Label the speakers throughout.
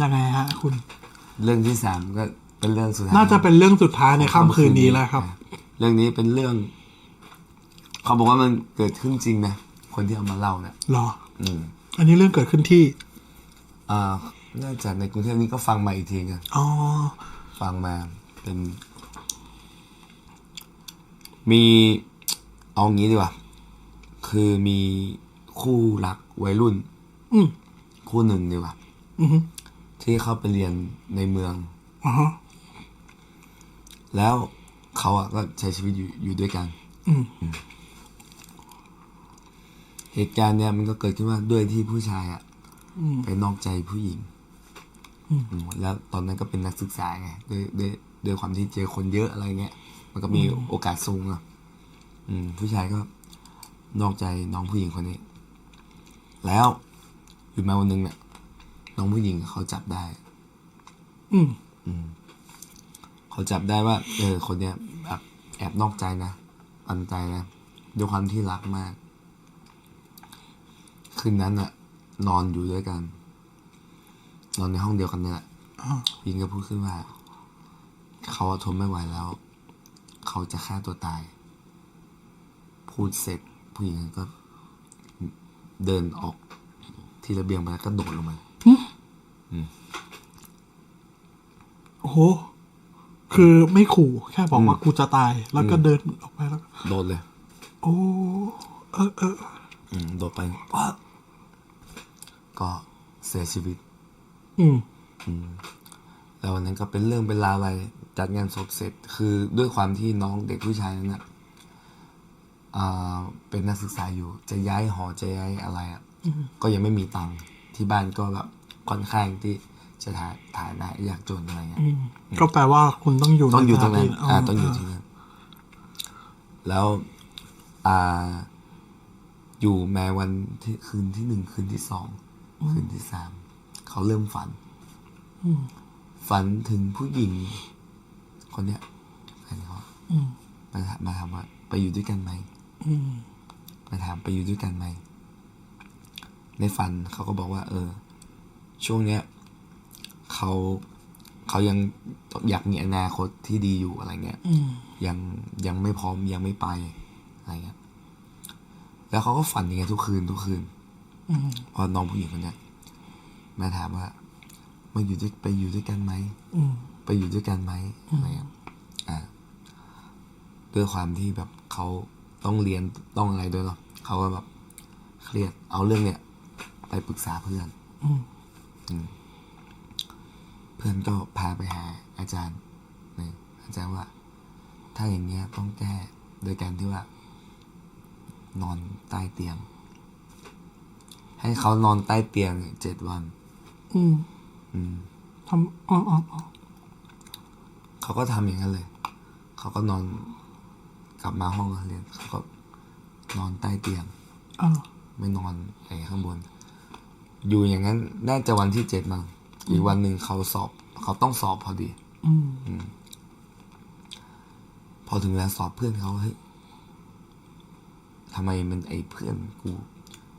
Speaker 1: ยังไงฮะ คุณ
Speaker 2: เรื่องที่สามก็เป็นเรื่องสุดท้าย
Speaker 1: น่าจะเป็นเรื่องสุดท้ายในค่ำคืนนี้แล้วครับ
Speaker 2: เรื่องนี้เป็นเรื่อง เขาบอกว่ามันเกิดขึ้นจริงนะคนที่เอามาเล่าเนี่ย
Speaker 1: หรอ
Speaker 2: อืม
Speaker 1: อันนี้เรื่องเกิดขึ้นที่
Speaker 2: อ่าน่าจะในกรุงเทพนี่ก็ฟังมาอีกทีกัน
Speaker 1: อ๋อ
Speaker 2: ฟังมาเป็น มีเอางี้ดีกว่า คือมีคู่รักวัยรุ่น
Speaker 1: อืม
Speaker 2: คู่หนึ่งดีกว่า
Speaker 1: อือฮึ
Speaker 2: ที่เข้าไปเรียนในเมือง
Speaker 1: อ๋อฮะ
Speaker 2: แล้วเขาอะก็ใช้ชีวิตอยู่อยู่ด้วยกัน
Speaker 1: อืม
Speaker 2: เหตุการณ์เนี้ยมันก็เกิดขึ้นว่าด้วยที่ผู้ชายอะ
Speaker 1: อืม
Speaker 2: ไปนอกใจผู้หญิง
Speaker 1: อืม
Speaker 2: อืมแล้วตอนนั้นก็เป็นนักศึกษาไงด้วยด้วยด้วยความที่เจอคนเยอะอะไรเงี้ย มันก็มีโอกาสสูงอะอืม ผู้ชายก็นอกใจน้องผู้หญิงคนนี้ แล้วอยู่มาวันหนึงเนี่ย น้องผู้หญิงเขาจับได้
Speaker 1: อืม
Speaker 2: เขาจับได้ว่า เออ คนเนี้ยแบบแอบนอกใจนะปันใจนะด้วยความที่รักมาก คืนนั้นอะนอนอยู่ด้วยกัน นอนในห้องเดียวกันเนี่ยแหละ
Speaker 1: อ่า
Speaker 2: ยิงก็พูดขึ้นว่าเขาทนไม่ไหวแล้ว เขาจะฆ่าตัวตาย พูดเสร็จผู้หญิงก็ เดินออกที่ระเบียงไปแล้วก็โดดลงมา
Speaker 1: โอ้โห คือไม่ขู่แค่บอกว่ากูจะตาย แล้วก็เดินออกไปแล้วก็
Speaker 2: โดดเลย
Speaker 1: โอ้ เออเออ
Speaker 2: อืมโดดไปปั๊บก็เสียชีวิต
Speaker 1: อืม
Speaker 2: แล้ววันนั้นก็เป็นเรื่องเป็นราวอะไร จัดงานศพเสร็จ คือด้วยความที่น้องเด็กผู้ชายนั้นนะอ่าเป็นนักศึกษาอยู่ จะย้ายหอจะย้ายอะไรอะ ก็ยังไม่มีตังค์ที่บ้านก็แบบ ค่อนข้างที่จะถ่ายถ่ายได้ยากจนอะไรเงี้ย
Speaker 1: อืมก็แปลว่าคุณต้องอยู่
Speaker 2: ต้องอยู่ตรงนั้น
Speaker 1: สถา
Speaker 2: อ่าต้องอยู่ที่นั่นแล้วอ่าอยู่แม้วันที่คืนที่หนึ่งคืนที่สองคืนที่สามเขาเริ่มฝันฝันถึงผู้หญิง คนเนี้ยแฟนเขา
Speaker 1: อืม
Speaker 2: มาถามมาถามว่าไปอยู่ด้วยกันไหม
Speaker 1: อืม
Speaker 2: มาถามไปอยู่ด้วยกันไหมในฝันเขาก็บอกว่า เออ ช่วงเนี้ยเขาเขายังอยากมีอนาคตที่ดีอยู่อะไรเงี้ย
Speaker 1: อืม
Speaker 2: ยังยังไม่พร้อมยังไม่ไปอะไรเงี้ยแล้วเขาก็ฝันอย่างเงี้ยทุกคืนทุกคืน
Speaker 1: อืม
Speaker 2: พอน้องผู้หญิงคนเนี้ยมาถามว่ามาอยู่ด้วยไปอยู่ด้วยกันไหม
Speaker 1: อืม
Speaker 2: ไปอยู่ด้วยกันไหมอะไรเงี้ยอ่าด้วยความที่แบบเขาต้องเรียนต้องอะไรด้วยเนาะเขาก็แบบเครียดเอาเรื่องเนี้ยไปปรึกษาเพื่อน
Speaker 1: อืม
Speaker 2: เพื่อนก็พาไปหาอาจารย์นี่อาจารย์ว่า ถ้าอย่างเงี้ยต้องแก้โดยการที่ว่า นอนใต้เตียง ให้เขานอนใต้เตียงเจ็ดวัน
Speaker 1: อืม
Speaker 2: อืม
Speaker 1: ทำอ๋ออ๋ออ๋อ
Speaker 2: เขาก็ทำอย่างนั้นเลย เขาก็นอนกลับมาห้องเรียนเขาก็นอนใต้เตียง
Speaker 1: อ่า
Speaker 2: ไม่นอนไอ้ข้างบน อยู่อย่างนั้นน่าจะวันที่เจ็ดมั้งอีกวันหนึ่งเขาสอบ เขาต้องสอบพอดี
Speaker 1: อืม
Speaker 2: พอถึงเวลาสอบเพื่อนเขาเฮ้ยทำไมมันไอ้เพื่อนกู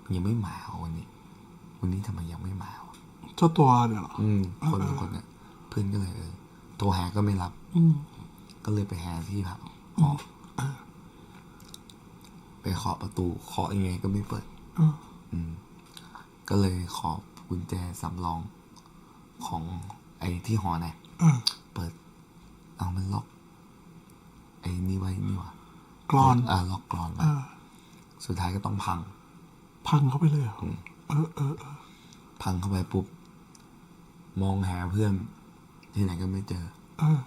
Speaker 2: มันยังไม่มาวะวันนี้ วันนี้ทำไมยังไม่มาวะ
Speaker 1: เจ้าตัวเดี๋ยวเหรอ
Speaker 2: อืม คนคนเนี้ยเพื่อนก็เลยเออโทรหาก็ไม่รับ
Speaker 1: อืม
Speaker 2: ก็เลยไปหาที่พักหอไปเคาะประตูเคาะยังไงก็ไม่เปิด
Speaker 1: อ่า
Speaker 2: อืม ก็เลยขอกุญแจสำรองของไอ้ที่หอนะ
Speaker 1: อ่า
Speaker 2: เปิดเอามันล็อก ไอ้นี่ไว้นี่หวะ
Speaker 1: กรอน
Speaker 2: อ่าล็อกกรอนไว้
Speaker 1: อ่า
Speaker 2: สุดท้ายก็ต้องพัง
Speaker 1: พังเข้าไปเลยเหรอเออเออเออ
Speaker 2: พังเข้าไปปุ๊บ มองหาเพื่อน ที่ไหนก็ไม่เจอ
Speaker 1: เออ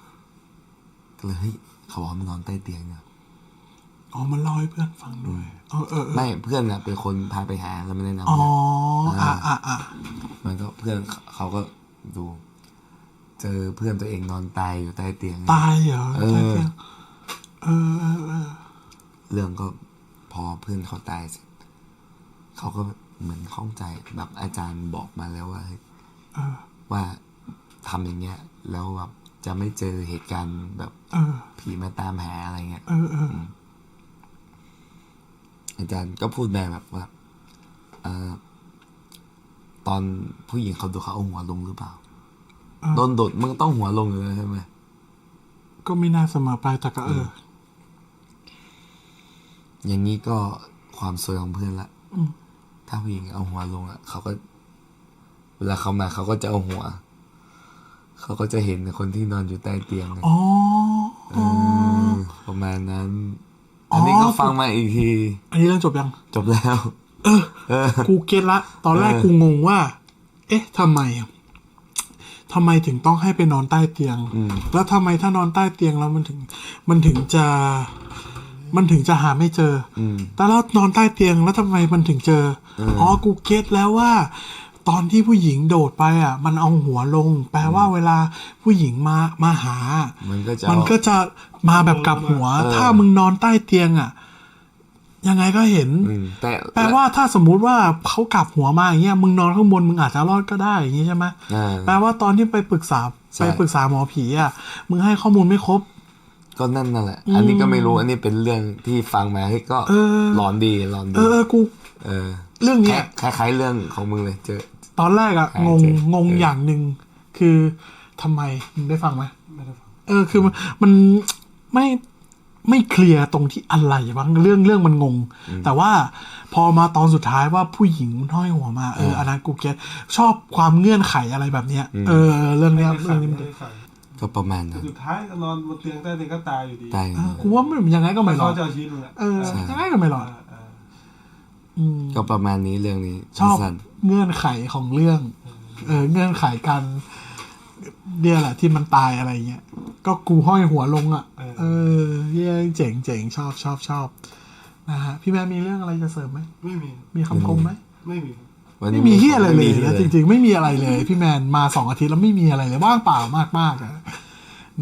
Speaker 2: ก็เลยเฮ้ยเขาบอกว่ามันนอนใต้เตียงเนี่ย
Speaker 1: อ๋อมันเล่าให้เพื่อนฟังด้วยเออเออเออ
Speaker 2: ไม่เพื่อนน่ะเป็นคนพาไปหาแล้วไม่ได้นำ
Speaker 1: อ๋อ
Speaker 2: เนี่ย
Speaker 1: อ่าอ่าอ่า
Speaker 2: มันก็เพื่อนเขาก็ดู เจอเพื่อนตัวเองนอนตายอยู่ใต้เตียง
Speaker 1: ตายเหรอ
Speaker 2: เออ
Speaker 1: ใช่เพื่อนเออเออเออ
Speaker 2: เรื่องก็พอเพื่อนเขาตายเสร็จเขาก็เหมือนข้องใจแบบอาจารย์บอกมาแล้วว่าเฮ้ย
Speaker 1: เออ
Speaker 2: ว่าทำอย่างเงี้ย แล้วแบบจะไม่เจอเหตุการณ์แบบ
Speaker 1: เออ
Speaker 2: ผีมาตามหาอะไรเงี้ย
Speaker 1: เออเออ
Speaker 2: อาจารย์ก็พูดมาแบบว่าเออตอนผู้หญิงเขาดูเขาเอาหัวลงหรือเปล่า
Speaker 1: อ่า
Speaker 2: โดนโดดมันก็ต้องหัวลงอยู่แล้วใช่ไหม
Speaker 1: ก็ไม่น่าเสมอไปแต่ก็เออ
Speaker 2: อย่างนี้ก็ความสวยของเพื่อนละ
Speaker 1: อืม
Speaker 2: ถ้าผู้หญิงเอาหัวลงอะเขาก็ เวลาเขามาเขาก็จะเอาหัว เขาก็จะเห็นคนที่นอนอยู่ใต้เตียงเนี่ย
Speaker 1: อ๋ออ๋อ
Speaker 2: มประมาณนั้น
Speaker 1: อ๋ออั
Speaker 2: อันนี้ก็ฟังมาอีกที
Speaker 1: อันนี้เรื่องจบยัง
Speaker 2: จบแล้ว
Speaker 1: เออ
Speaker 2: เออ
Speaker 1: กูเก็ตละ ตอนแรก
Speaker 2: เออ
Speaker 1: กูงงว่า เอ๊ะทำไมทำไมถึงต้องให้ไปนอนใต้เตียง
Speaker 2: อืม
Speaker 1: แล้วทำไมถ้านอนใต้เตียงแล้วมันถึง มันถึงจะ มันถึงจะหาไม่เจอ
Speaker 2: อืม
Speaker 1: แต่แล้วนอนใต้เตียงแล้วทำไมมันถึงเจอ
Speaker 2: เอออ๋
Speaker 1: อ๋อ กูเก็ตแล้วว่า ตอนที่ผู้หญิงโดดไปอะ มันเอาหัวลง แปลว่าเวลาผู้หญิงมามาหา
Speaker 2: มันก็จะ
Speaker 1: มันก็จะมาแบบกลับหัว
Speaker 2: เออ
Speaker 1: ถ้ามึงนอนใต้เตียงอะ ยังไงก็เห็น
Speaker 2: อืมแต่
Speaker 1: แปลว่าถ้าสมมุติว่าเขากลับหัวมาอย่างเงี้ยมึงนอนข้างบนมึงอาจจะรอดก็ได้อย่างงี้ใช่ไหม
Speaker 2: อ่า
Speaker 1: แปลว่าตอนที่ไปปรึกษา
Speaker 2: ใช่
Speaker 1: ไปปรึกษาหมอผีอะมึงให้ข้อมูลไม่ครบ
Speaker 2: ก็นั่นนั่นแหละ อันนี้ก็ไม่รู้ อันนี้เป็นเรื่องที่ฟังมาให้ก็
Speaker 1: เออ
Speaker 2: หลอนดีหลอน
Speaker 1: เอ
Speaker 2: ดี
Speaker 1: อเออ กู
Speaker 2: เออ
Speaker 1: เรื่อง
Speaker 2: แค่
Speaker 1: เนี้ย
Speaker 2: คล้ายๆเรื่องของมึงเลย เจอ
Speaker 1: ตอนแรกอะ
Speaker 2: อ่าง
Speaker 1: ง
Speaker 2: เจอ
Speaker 1: งง
Speaker 2: เออ
Speaker 1: อ
Speaker 2: อ
Speaker 1: ย่างหนึ่งคือทำไมมึงได้ฟังไหม
Speaker 3: ไม่ได้ฟัง
Speaker 1: เออคือมันมันไม่ไม่เคลียร์ตรงที่อะไรบ้างเรื่องเรื่องมันงง แต่ว่าพอมาตอนสุดท้ายว่าผู้หญิงห้อยหัวมาเอออันนั้นกูเก็ตชอบความเงื่อนไขอะไรแบบเนี้ยเออ เรื่องเนี้ย
Speaker 3: ไม่
Speaker 1: เรื่
Speaker 3: ได้
Speaker 1: องนี้
Speaker 3: ไม่
Speaker 1: มัน
Speaker 3: ได้ฟัง
Speaker 2: ก็ประมาณนั้น
Speaker 3: สุดท้ายก็นอนบนเตียงใต้เตียงก็ตายอยู่ดี
Speaker 2: ตาย
Speaker 1: เออกูว่ามันยังไงก็ไม่รอ
Speaker 3: เขา
Speaker 1: ด
Speaker 3: จะเอาชีวิตมึงอะ
Speaker 1: เออยังไงก็ไม่รอด
Speaker 3: เเออ
Speaker 1: อืม
Speaker 2: ก็ประมาณนี้เรื่องนี้
Speaker 1: ชอบ
Speaker 2: สั้น
Speaker 1: เงื่อนไขของเรื่อง เออเงื่อนไขการเนี่ยแหละที่มันตายอะไรเงี้ย ก็กูห้อยหัวลงอะ เออเหี้ยเจ๋งเจ๋งชอบชอบชอบนะฮะพี่แม่มีเรื่องอะไรจะเสริมไหม
Speaker 3: ไม่มี
Speaker 1: มีคำคมไหม
Speaker 3: ไม่มี
Speaker 2: ๆวัน
Speaker 1: ไม่
Speaker 2: นี้
Speaker 1: มีเฮียอะไรเลย
Speaker 2: ม่มี
Speaker 1: นะจริง ๆ ไม่มีอะไรเลย พี่แมนมาสองอาทิตย์แล้วไม่มีอะไรเลยว่างเปล่ามากๆอะ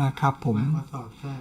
Speaker 1: นะครับ ผม
Speaker 3: มาสอบใช่